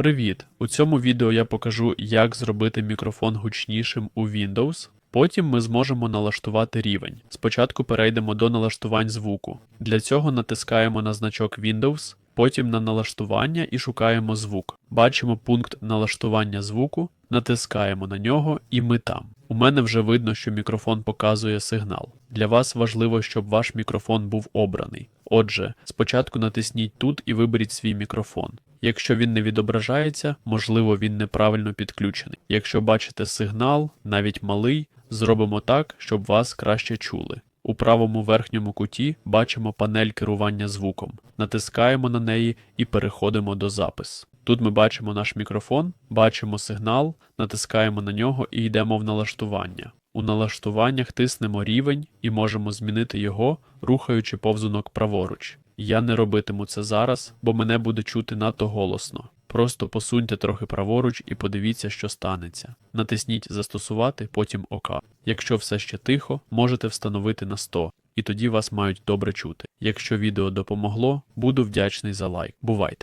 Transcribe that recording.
Привіт! У цьому відео я покажу, як зробити мікрофон гучнішим у Windows. Потім ми зможемо налаштувати рівень. Спочатку перейдемо до налаштувань звуку. Для цього натискаємо на значок Windows, потім на налаштування і шукаємо звук. Бачимо пункт налаштування звуку, натискаємо на нього і ми там. У мене вже видно, що мікрофон показує сигнал. Для вас важливо, щоб ваш мікрофон був обраний. Отже, спочатку натисніть тут і виберіть свій мікрофон. Якщо він не відображається, можливо він неправильно підключений. Якщо бачите сигнал, навіть малий, зробимо так, щоб вас краще чули. У правому верхньому куті бачимо панель керування звуком. Натискаємо на неї і переходимо до запис. Тут ми бачимо наш мікрофон, бачимо сигнал, натискаємо на нього і йдемо в налаштування. У налаштуваннях тиснемо рівень і можемо змінити його, рухаючи повзунок праворуч. Я не робитиму це зараз, бо мене буде чути надто голосно. Просто посуньте трохи праворуч і подивіться, що станеться. Натисніть Застосувати, потім ОК. Якщо все ще тихо, можете встановити на 100, і тоді вас мають добре чути. Якщо відео допомогло, буду вдячний за лайк. Бувайте!